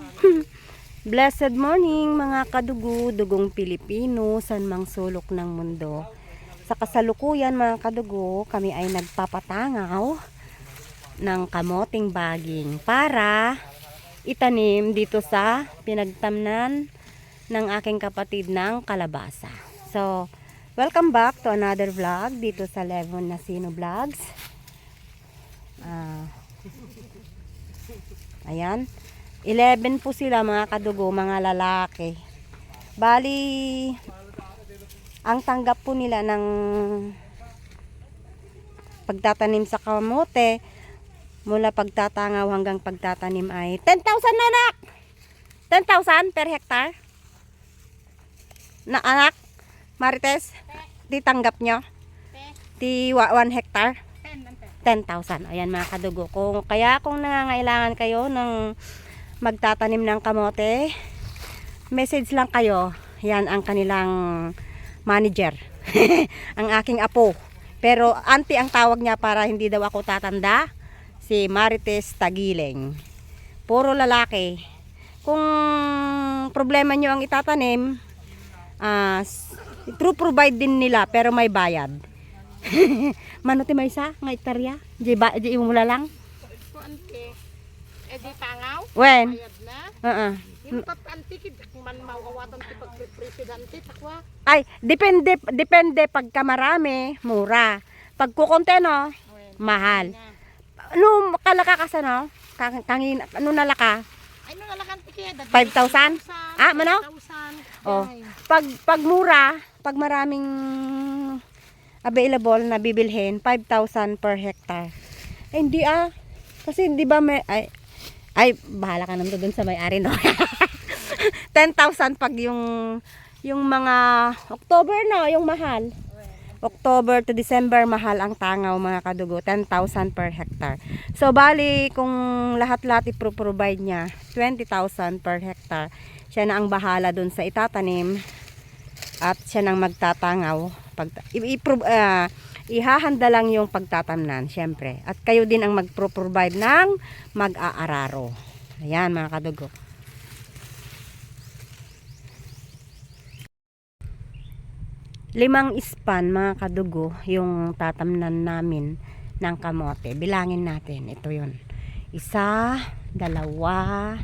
Blessed morning mga kadugo, dugong Pilipino, san mang sulok ng mundo. Sa kasalukuyan mga kadugo, kami ay nagpapatangaw ng kamoting baging para itanim dito sa pinagtamnan ng aking kapatid ng kalabasa. So, welcome back to another vlog dito sa Levon Nasino Vlogs. Ah, ayan. 11 po sila mga kadugo, mga lalaki. Bali, ang tanggap po nila ng pagtatanim sa kamote, mula pagtatangaw hanggang pagtatanim ay 10,000 na anak! 10,000 per hectare? Na anak? Marites? Di tanggap nyo? Di 1 hectare? 10,000. Ayan mga kadugo. Kung, kaya kung nangangailangan kayo ng magtatanim ng kamote, message lang kayo. Yan ang kanilang manager. ang aking apo. Pero auntie ang tawag niya para hindi daw ako tatanda. Si Marites Tagileng. Puro lalaki. Kung problema nyo ang itatanim, s- true provide din nila pero may bayad. Mano ti may isa nga itarya? Di ba di mo lang? Ke. Eh di tangaw. When? Ayad na. Oo. Yung tat antikid man mawawatan ti pag presidente takwa. Ay, depende depende pagka marami, mura. Pag kukonte no, mahal. Ano kalaka ka sa no? Kang- Kangin ano nalaka? Ay no nalakan ti kaya. 5,000? Ah, mano? 5,000. Oh. Pag pag mura, pag maraming available na bibilhin, 5,000 per hectare. Eh, hindi ah. Kasi di ba may ay ay bahala ka naman doon sa may-ari no. 10,000 pag yung yung mga October no, yung mahal. October to December mahal ang tangaw mga kadugo, 10,000 per hectare. So bali kung lahat-lahat i-provide niya, 20,000 per hectare. Siya na ang bahala doon sa itatanim at siya nang magtatangaw. Pag, i, i, ah, ihahanda lang yung pagtatamnan, syempre. At kayo din ang magpro-provide ng mag-aararo. Ayan mga kadugo. Limang ispan mga kadugo yung tatamnan namin ng kamote. Bilangin natin. Ito yun. Isa, dalawa,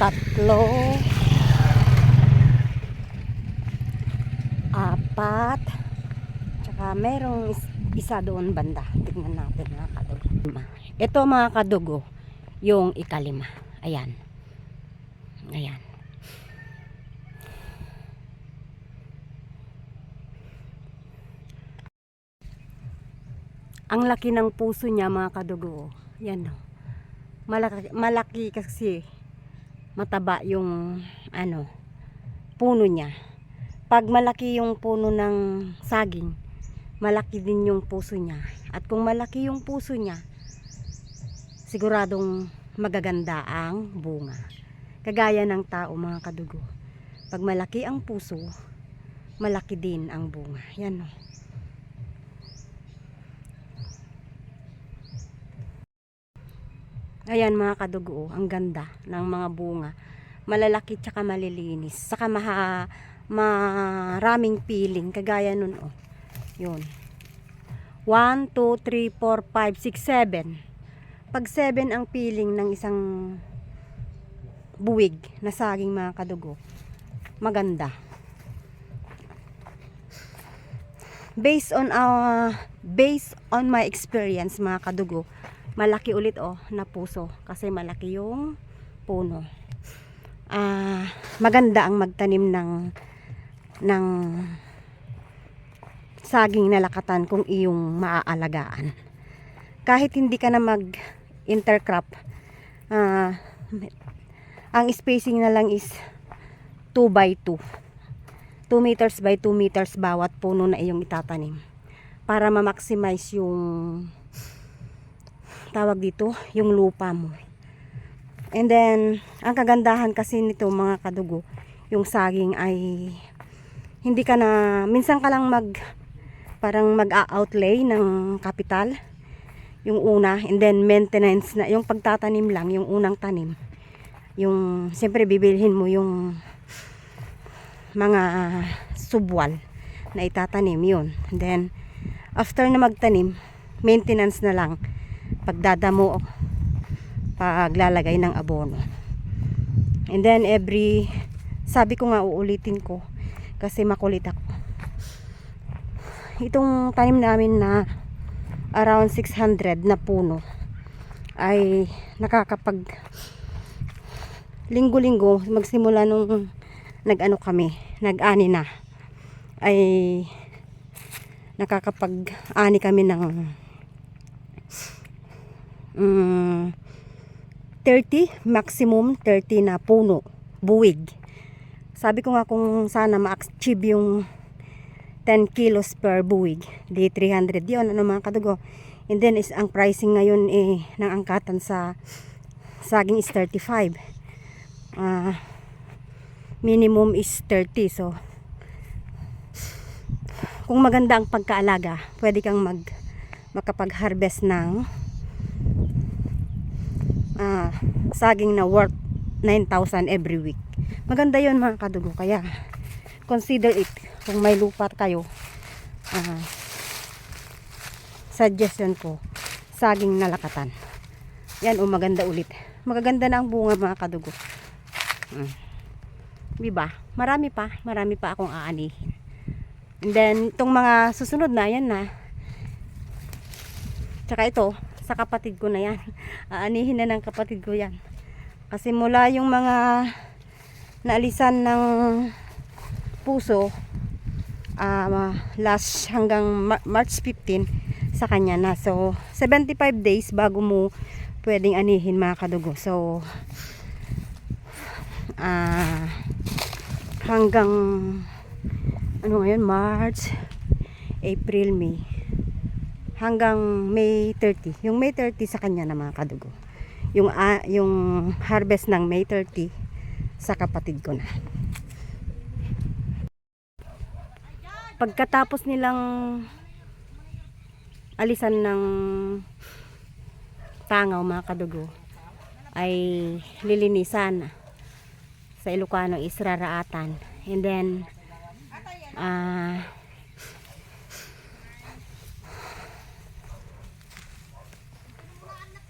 tatlo, apat, tsaka merong is- isa doon banda. Tignan natin mga kadugo. Ito mga kadugo, yung ikalima. Ayan. Ayan. Ang laki ng puso niya mga kadugo. Yan o. Malaki, malaki kasi mataba yung ano puno niya. Pag malaki yung puno ng saging, malaki din yung puso niya. At kung malaki yung puso niya, siguradong magaganda ang bunga. Kagaya ng tao mga kadugo. Pag malaki ang puso, malaki din ang bunga. Yan o. Ayan mga kadugo, oh, ang ganda ng mga bunga. Malalaki tsaka malilinis. Saka maha, maraming piling. Kagaya nun oh. Yun. 1, 2, 3, 4, 5, 6, 7. Pag 7 ang piling ng isang buwig na saging mga kadugo, maganda. Based on uh, based on my experience mga kadugo, malaki ulit oh na puso kasi malaki yung puno. Ah, maganda ang magtanim ng ng saging na lakatan kung iyong maaalagaan. Kahit hindi ka na mag intercrop, ah, ang spacing na lang is 2 by 2. 2 meters by 2 meters bawat puno na iyong itatanim para ma-maximize yung tawag dito, yung lupa mo. And then, ang kagandahan kasi nito mga kadugo, yung saging ay hindi ka na minsan ka lang mag parang mag-outlay ng kapital yung una and then maintenance na yung pagtatanim lang yung unang tanim. Yung siyempre bibilhin mo yung mga subwal na itatanim yun. And then after na magtanim maintenance na lang pagdadamo paglalagay ng abono. And then every sabi ko nga uulitin ko kasi makulit ako. Itong tanim namin na around 600 na puno ay nakakapag linggo-linggo magsimula nung nag-ano kami nag-ani na ay nakakapag-ani kami ng mm, 30 maximum 30 na puno buwig sabi ko nga kung sana ma-achieve yung 10 kilos per buwig. Di 300 yun, ano mga kadugo. And then is ang pricing ngayon eh, ng angkatan sa saging is 35. Ah, minimum is 30. So, kung maganda ang pagkaalaga, pwede kang mag makapag-harvest ng ah, saging na worth 9,000 every week. Maganda yon mga kadugo. Kaya, consider it. Kung may lupa kayo ah, suggestion ko saging na lakatan. Yan o maganda ulit. Magaganda na ang bunga mga kadugo. Mm. diba? Marami pa. Marami pa akong aanihin. And then itong mga susunod na yan na. Tsaka ito sa kapatid ko na yan aanihin na ng kapatid ko yan kasi mula yung mga naalisan ng puso ah, last hanggang Mar- March 15 sa kanya na. So, 75 days bago mo pwedeng anihin mga kadugo. So, ah, hanggang ano ngayon, March, April, May. Hanggang May 30. Yung May 30 sa kanya na mga kadugo. Yung, ah, yung harvest ng May 30 sa kapatid ko na. pagkatapos nilang alisan ng tangaw mga kadugo ay lilinisan sa Ilocano is raraatan and then ah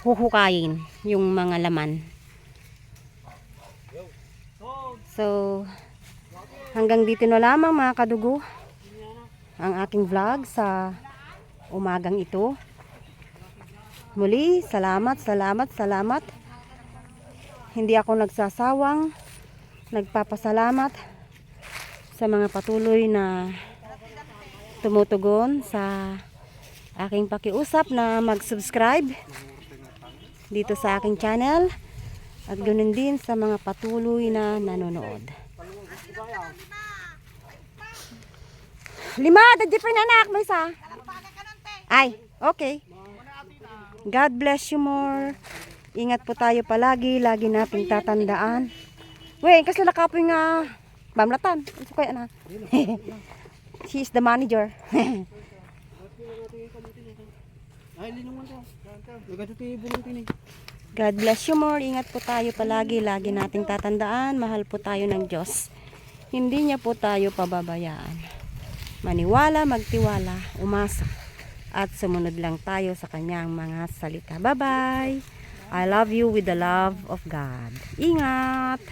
huhukayin yung mga laman so hanggang dito na lamang mga kadugo ang aking vlog sa umagang ito. Muli, salamat, salamat, salamat. Hindi ako nagsasawang nagpapasalamat sa mga patuloy na tumutugon sa aking pakiusap na mag-subscribe dito sa aking channel at ganoon din sa mga patuloy na nanonood. Lima, pa yung anak, may isa. Ay, okay. God bless you more. Ingat po tayo palagi, lagi nating tatandaan. Wait, kasi nakapoy nga bamlatan. Ano kaya na? She is the manager. Ay, linungan ka. God bless you more. Ingat po tayo palagi, lagi nating tatandaan. Mahal po tayo ng Diyos. Hindi niya po tayo pababayaan. Maniwala, magtiwala, umasa. At sumunod lang tayo sa kanyang mga salita. Bye-bye! I love you with the love of God. Ingat!